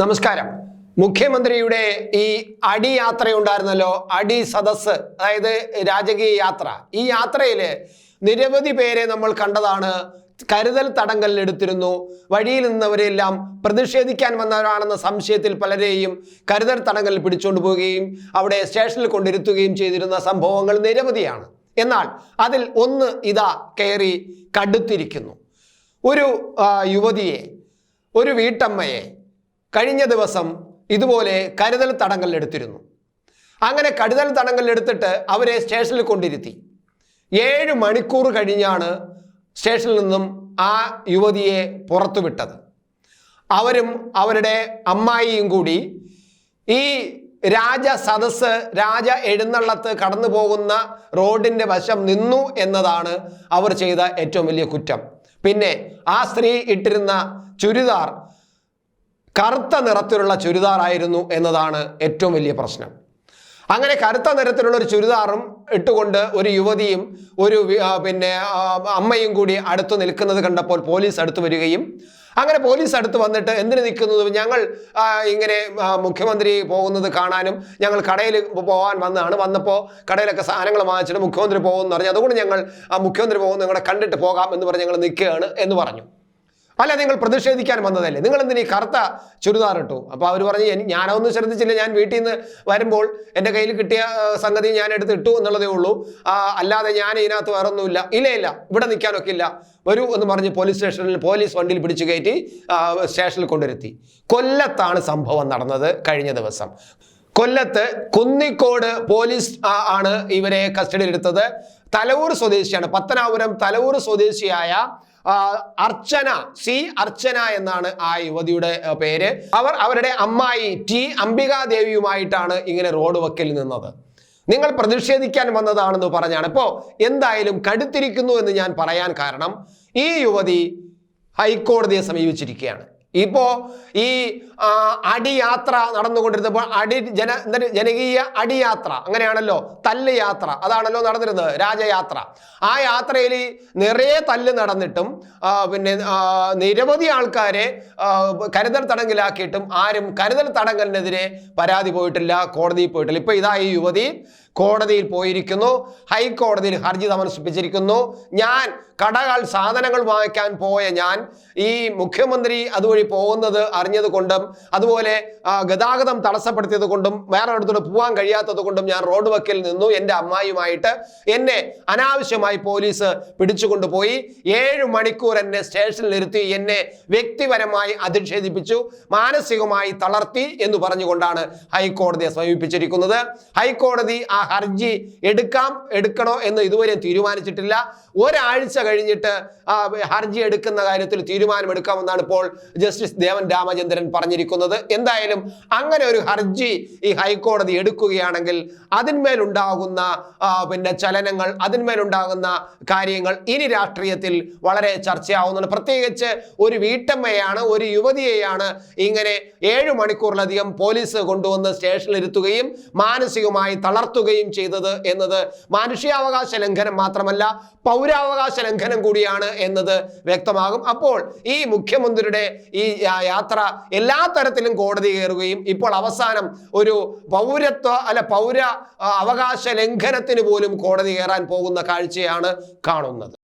നമസ്കാരം. മുഖ്യമന്ത്രിയുടെ ഈ അടി യാത്രയുണ്ടായിരുന്നല്ലോ അടി സദസ് അതായത് രാജകീയ യാത്ര. ഈ യാത്രയിൽ നിരവധി പേരെ നമ്മൾ കണ്ടതാണ് കരുതൽ തടങ്കലിലെടുത്തിരുന്നു വഴിയിൽ നിന്നവരെല്ലാം പ്രതിഷേധിക്കാൻ വന്നവരാണെന്ന സംശയത്തിൽ പലരെയും കരുതൽ തടങ്കലിൽ പിടിച്ചുകൊണ്ട് പോവുകയും അവിടെ സ്റ്റേഷനിൽ കൊണ്ടിരുത്തുകയും ചെയ്തിരുന്ന സംഭവങ്ങൾ നിരവധിയാണ്. എന്നാൽ അതിൽ ഒന്ന് ഇതാ കയറി കടുത്തിരിക്കുന്നു. ഒരു യുവതിയെ ഒരു വീട്ടമ്മയെ കഴിഞ്ഞ ദിവസം ഇതുപോലെ കരുതൽ തടങ്കൽ എടുത്തിരുന്നു. അങ്ങനെ കരുതൽ തടങ്കൽ എടുത്തിട്ട് അവരെ സ്റ്റേഷനിൽ കൊണ്ടിരുത്തി. ഏഴ് മണിക്കൂർ കഴിഞ്ഞാണ് സ്റ്റേഷനിൽ നിന്നും ആ യുവതിയെ പുറത്തുവിട്ടത്. അവരും അവരുടെ അമ്മായിയും കൂടി ഈ രാജ സദസ് രാജ എഴുന്നള്ളത്ത് കടന്നു പോകുന്ന റോഡിന്റെ വശം നിന്നു എന്നതാണ് അവർ ചെയ്ത ഏറ്റവും വലിയ കുറ്റം. പിന്നെ ആ സ്ത്രീ ഇട്ടിരുന്ന ചുരിദാർ കറുത്ത നിറത്തിലുള്ള ചുരിദാറായിരുന്നു എന്നതാണ് ഏറ്റവും വലിയ പ്രശ്നം. അങ്ങനെ കറുത്ത നിറത്തിലുള്ള ഒരു ചുരിദാറും ഇട്ടുകൊണ്ട് ഒരു യുവതിയും ഒരു പിന്നെ അമ്മയും കൂടി അടുത്ത് നിൽക്കുന്നത് കണ്ടപ്പോൾ പോലീസ് അടുത്ത് വരികയും അങ്ങനെ പോലീസ് അടുത്ത് വന്നിട്ട് എന്തിനു നിൽക്കുന്നത്? ഞങ്ങൾ ഇങ്ങനെ മുഖ്യമന്ത്രി പോകുന്നത് കാണാനും ഞങ്ങൾ കടയിൽ പോകാൻ വന്നതാണ്. വന്നപ്പോൾ കടയിലൊക്കെ സാധനങ്ങൾ വാങ്ങിച്ചിട്ട് മുഖ്യമന്ത്രി പോകുമെന്ന് പറഞ്ഞു അതുകൊണ്ട് ഞങ്ങൾ മുഖ്യമന്ത്രി പോകുന്നത് ഞങ്ങളെ കണ്ടിട്ട് പോകാം എന്ന് പറഞ്ഞ് ഞങ്ങൾ നിൽക്കുകയാണ് എന്ന് പറഞ്ഞു. അല്ല നിങ്ങൾ പ്രതിഷേധിക്കാൻ വന്നതല്ലേ? നിങ്ങൾ എന്തിനീ കറുത്ത ചുരിദാർ ഇട്ടു? അപ്പോൾ അവർ പറഞ്ഞു ഞാനൊന്നും ശ്രദ്ധിച്ചില്ല. ഞാൻ വീട്ടിൽ നിന്ന് വരുമ്പോൾ എന്റെ കയ്യിൽ കിട്ടിയ സംഗതി ഞാൻ എടുത്ത് ഇട്ടു എന്നുള്ളതേ ഉള്ളൂ. അല്ലാതെ ഞാൻ ഇതിനകത്ത് വേറെ ഒന്നുമില്ല ഇല്ല ഇല്ല. ഇവിടെ നിൽക്കാനൊക്കെ ഇല്ല. വരൂ എന്ന് പറഞ്ഞ് പോലീസ് സ്റ്റേഷനിൽ പോലീസ് വണ്ടിയിൽ പിടിച്ചു കയറ്റി സ്റ്റേഷനിൽ കൊണ്ടുവരുത്തി. കൊല്ലത്താണ് സംഭവം നടന്നത് കഴിഞ്ഞ ദിവസം. കൊല്ലത്ത് കുന്നിക്കോട് പോലീസ് ആണ് ഇവരെ കസ്റ്റഡിയിലെടുത്തത് തലവൂർ സ്വദേശിയാണ്. പത്തനാപുരം തലവൂർ സ്വദേശിയായ അർച്ചന സി അർച്ചന എന്നാണ് ആ യുവതിയുടെ പേര്. അവർ അവരുടെ അമ്മായി ടി അംബികാദേവിയുമായിട്ടാണ് ഇങ്ങനെ റോഡ് വക്കിൽ നിന്നത്. നിങ്ങൾ പ്രതിഷേധിക്കാൻ വന്നതാണെന്ന് പറഞ്ഞാണ്. ഇപ്പോൾ എന്തായാലും കടുത്തിരിക്കുന്നു എന്ന് ഞാൻ പറയാൻ കാരണം ഈ യുവതി ഹൈക്കോടതിയെ സമീപിച്ചിരിക്കുകയാണ്. ഇപ്പോ ഈ അടിയാത്ര നടന്നുകൊണ്ടിരുന്നപ്പോൾ അടി ജന ജനകീയ അടിയാത്ര അങ്ങനെയാണല്ലോ തല്ല് യാത്ര അതാണല്ലോ നടന്നിരുന്നത് രാജയാത്ര. ആ യാത്രയിൽ നിറയെ തല്ല് നടന്നിട്ടും പിന്നെ നിരവധി ആൾക്കാരെ കരുതൽ തടങ്കലാക്കിയിട്ടും ആരും കരുതൽ തടങ്കലിനെതിരെ പരാതി പോയിട്ടില്ല കോടതിയിൽ പോയിട്ടില്ല. ഇപ്പൊ ഇതാ ഈ യുവതി കോടതിയിൽ പോയിരിക്കുന്നു. ഹൈക്കോടതിയിൽ ഹർജി സമർപ്പിച്ചിരിക്കുന്നു. ഞാൻ കടകൾ സാധനങ്ങൾ വാങ്ങിക്കാൻ പോയ ഞാൻ ഈ മുഖ്യമന്ത്രി അതുവഴി പോകുന്നത് അറിഞ്ഞത് കൊണ്ടും അതുപോലെ ഗതാഗതം തടസ്സപ്പെടുത്തിയത് കൊണ്ടും വേറെ പോകാൻ കഴിയാത്തത് കൊണ്ടും ഞാൻ റോഡ് വക്കിൽ നിന്നു. എന്റെ അമ്മായിയുമായിട്ട് എന്നെ അനാവശ്യമായി പോലീസ് പിടിച്ചുകൊണ്ടുപോയി. ഏഴ് മണിക്കൂർ എന്നെ സ്റ്റേഷനിൽ ഇരുത്തി എന്നെ വ്യക്തിപരമായി അധിക്ഷേപിപ്പിച്ചു മാനസികമായി തളർത്തി എന്ന് പറഞ്ഞുകൊണ്ടാണ് ഹൈക്കോടതിയെ സമീപിച്ചിരിക്കുന്നത്. ഹൈക്കോടതി ആ ഹർജി എടുക്കാം എടുക്കണോ എന്ന് ഇതുവരെ തീരുമാനിച്ചിട്ടില്ല. ഒരാഴ്ച കഴിഞ്ഞിട്ട് ഹർജി എടുക്കുന്ന കാര്യത്തിൽ തീരുമാനമെടുക്കാമെന്നാണ് ഇപ്പോൾ ജസ്റ്റിസ് ദേവൻ രാമചന്ദ്രൻ പറഞ്ഞിരിക്കുന്നത്. എന്തായാലും അങ്ങനെ ഒരു ഹർജി ഈ ഹൈക്കോടതി എടുക്കുകയാണെങ്കിൽ അതിന്മേലുണ്ടാകുന്ന പിന്നെ ചലനങ്ങൾ അതിന്മേലുണ്ടാകുന്ന കാര്യങ്ങൾ ഇനി രാഷ്ട്രീയത്തിൽ വളരെ ചർച്ചയാവുന്നുണ്ട്. പ്രത്യേകിച്ച് ഒരു വീട്ടമ്മയാണ് ഒരു യുവതിയെയാണ് ഇങ്ങനെ ഏഴു മണിക്കൂറിലധികം പോലീസ് കൊണ്ടുവന്ന് സ്റ്റേഷനിലിരുത്തുകയും മാനസികമായി തളർത്തുകയും ചെയ്തത് എന്നത് മാനുഷികാവകാശ ലംഘനം മാത്രമല്ല പൗരാവകാശ ലംഘനം കൂടിയാണ് എന്നത് വ്യക്തമാകും. അപ്പോൾ ഈ മുഖ്യമന്ത്രിയുടെ ഈ യാത്ര എല്ലാ തരത്തിലും കോടതി കയറുകയും ഇപ്പോൾ അവസാനം ഒരു പൗരത്വ അല്ല പൗര അവകാശ ലംഘനത്തിന് പോലും കോടതി കയറാൻ പോകുന്ന കാഴ്ചയാണ് കാണുന്നത്.